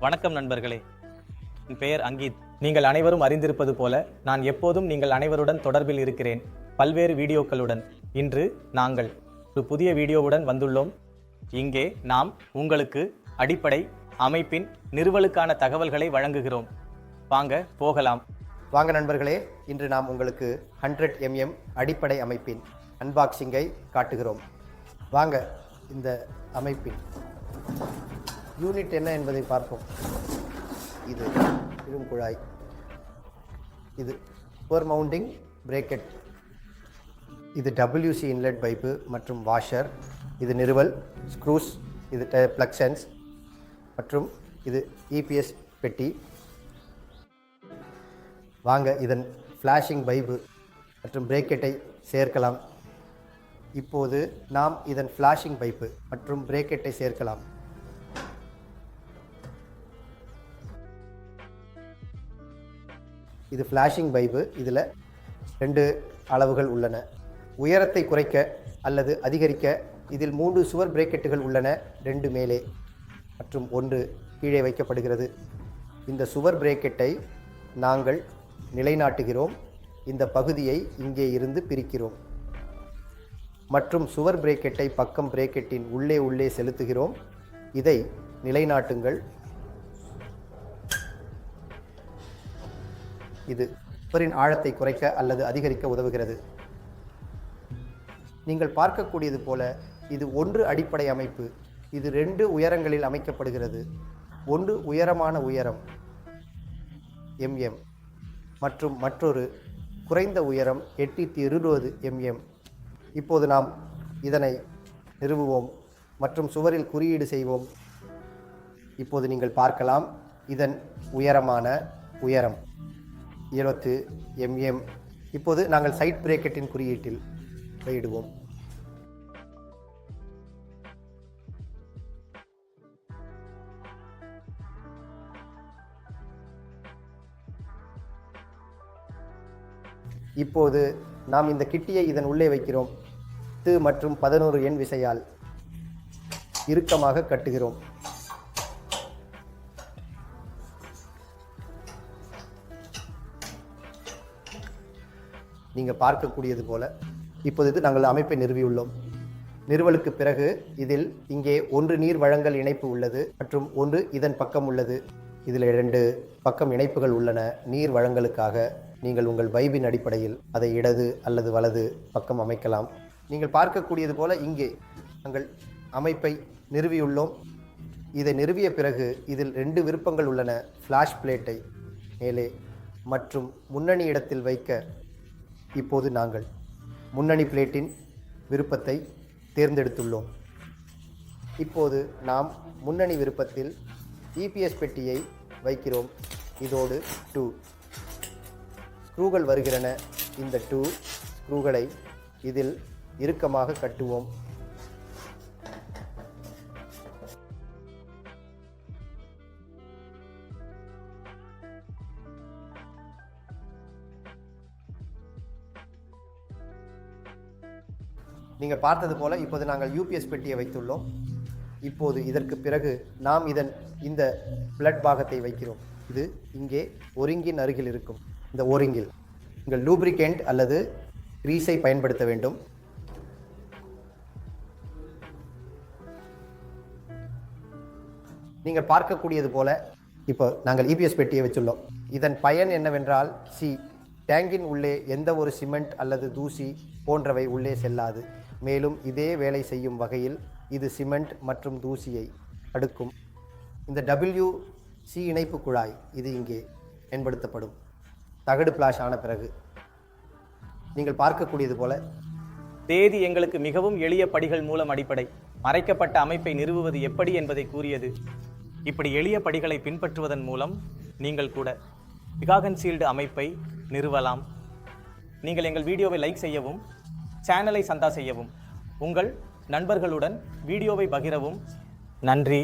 வணக்கம் நண்பர்களே. என் பெயர் அங்கீத். நீங்கள் அனைவரும் அறிந்திருப்பது போல நான் எப்போதும் நீங்கள் அனைவருடன் தொடர்பில் இருக்கிறேன். பல்வேறு வீடியோக்களுடன். இன்று நாங்கள் ஒரு புதிய வீடியோவுடன் வந்துள்ளோம். இங்கே நாம் உங்களுக்கு அடிப்படை அமைப்பின் நிறுவலுக்கான தகவல்களை வழங்குகிறோம். வாங்க போகலாம். வாங்க நண்பர்களே இன்று நாம் உங்களுக்கு ஹண்ட்ரட் எம்எம் அடிப்படை அமைப்பின் அன்பாக்சிங்கை காட்டுகிறோம். வாங்க இந்த அமைப்பின் யூனிட் என்ன என்பதை பார்ப்போம். இது இரும் குழாய். இது ஒரு மவுண்டிங் பிரேக்கெட். இது டபிள்யூசி இன்லெட் பைப்பு மற்றும் வாஷர் இது நிறுவல் ஸ்க்ரூஸ் இது ப்ளக்ஷன்ஸ் மற்றும் இது இபிஎஸ் பெட்டி. வாங்க இதன் ஃப்ளாஷிங் பைப்பு மற்றும் பிரேக்கெட்டை சேர்க்கலாம். இப்போது நாம் இதன் ஃப்ளாஷிங் பைப்பு மற்றும் பிரேக்கெட்டை சேர்க்கலாம். இது ஃப்ளாஷிங் பைபு இதில் ரெண்டு அளவுகள் உள்ளன. உயரத்தை குறைக்க அல்லது அதிகரிக்க இதில் மூன்று சுவர் பிரேக்கெட்டுகள் உள்ளன ரெண்டு மேலே மற்றும் ஒன்று கீழே வைக்கப்படுகிறது. இந்த சுவர் பிரேக்கெட்டை நாங்கள் நிலைநாட்டுகிறோம். இந்த பகுதியை இங்கே இருந்து பிரிக்கிறோம். மற்றும் சுவர் பிரேக்கெட்டை பக்கம் பிரேக்கெட்டின் உள்ளே உள்ளே செலுத்துகிறோம். இதை நிலைநாட்டுங்கள். இது சுவரின் ஆழத்தை குறைக்க அல்லது அதிகரிக்க உதவுகிறது. நீங்கள் பார்க்கக்கூடியது போல இது ஒன்று அடிப்படை அமைப்பு. இது ரெண்டு உயரங்களில் அமைக்கப்படுகிறது. ஒன்று உயரமான உயரம் எம்எம் மற்றும் மற்றொரு குறைந்த உயரம் எட்டு இருபது எம்எம் இப்போது நாம் இதனை நிறுவுவோம் மற்றும் சுவரில் குறியீடு செய்வோம். இப்போது நீங்கள் பார்க்கலாம் இதன் உயரமான உயரம். இருபத்து எம்எம் இப்போது நாங்கள் சைட் பிரேக்கெட்டின் குறியீட்டில் வெளியிடுவோம் இப்போது நாம் இந்த கிட்டியை இதன் உள்ளே வைக்கிறோம். பத்து மற்றும் பதினோரு எண் விசையால் இறுக்கமாக கட்டுகிறோம். நீங்கள் பார்க்கக்கூடியது போல இப்போது நாங்கள் அமைப்பை நிறுவியுள்ளோம். நிறுவலுக்கு பிறகு இதில் இங்கே ஒன்று நீர் வழங்கல் இணைப்பு உள்ளது மற்றும் ஒன்று இதன் பக்கம் உள்ளது. இதில் இரண்டு பக்கம் இணைப்புகள் உள்ளன. நீர் வழங்கலுக்காக நீங்கள் உங்கள் வைபின் அடிப்படையில் அதை இடது அல்லது வலது பக்கம் அமைக்கலாம். நீங்கள் பார்க்கக்கூடியது போல இங்கே நாங்கள் அமைப்பை நிறுவியுள்ளோம். இதை நிறுவிய பிறகு இதில் ரெண்டு விருப்பங்கள் உள்ளன. ஃப்ளாஷ் பிளேட்டை மேலே மற்றும் முன்னணி இடத்தில் வைக்க இப்போது நாங்கள் முன்னணி பிளேட்டின் விருப்பத்தை தேர்ந்தெடுத்துள்ளோம். இப்போது நாம் முன்னணி விருப்பத்தில் இபிஎஸ் பெட்டியை வைக்கிறோம். இதோடு டூ. ஸ்க்ரூகள் வருகிறன. இந்த டூ ஸ்க்ரூகளை இதில் இறுக்கமாக கட்டுவோம். நீங்கள் பார்த்தது போல இப்போது நாங்கள் யூபிஎஸ் பெட்டியை வைத்துள்ளோம். இப்போது இதற்கு பிறகு நாம் இதன் இந்த பிளட் பாகத்தை வைக்கிறோம். இது இங்கே ஒருங்கின் அருகில் இருக்கும். இந்த ஓரிங்கில் நீங்கள் லூப்ரிகேண்ட் அல்லது கிரீஸை பயன்படுத்த வேண்டும். நீங்கள் பார்க்கக்கூடியது போல இப்போ நாங்கள் இபிஎஸ் பெட்டியை வச்சுள்ளோம். இதன் பயன் என்னவென்றால் சி டேங்கின் உள்ளே எந்த ஒரு சிமெண்ட் அல்லது தூசி போன்றவை உள்ளே செல்லாது. மேலும் இதே வேலை செய்யும் வகையில் இது சிமெண்ட் மற்றும் தூசியை அடுக்கும். இந்த டபிள்யூ சி இணைப்பு குழாய் இது இங்கே பயன்படுத்தப்படும். தகடு பிளாஷ் ஆன பிறகு நீங்கள் பார்க்கக்கூடியது போல தேதி எங்களுக்கு மிகவும் எளிய படிகள் மூலம் அடிப்படை. மறைக்கப்பட்ட அமைப்பை நிறுவுவது எப்படி என்பதை கூறியது. இப்படி எளிய படிகளை பின்பற்றுவதன் மூலம் நீங்கள் கூட பிகாகன் சீல்டு அமைப்பை நிறுவலாம். நீங்கள் எங்கள் வீடியோவை லைக் செய்யவும் சேனலை சந்தா செய்யவும். உங்கள் நண்பர்களுடன் வீடியோவை பகிரவும். நன்றி.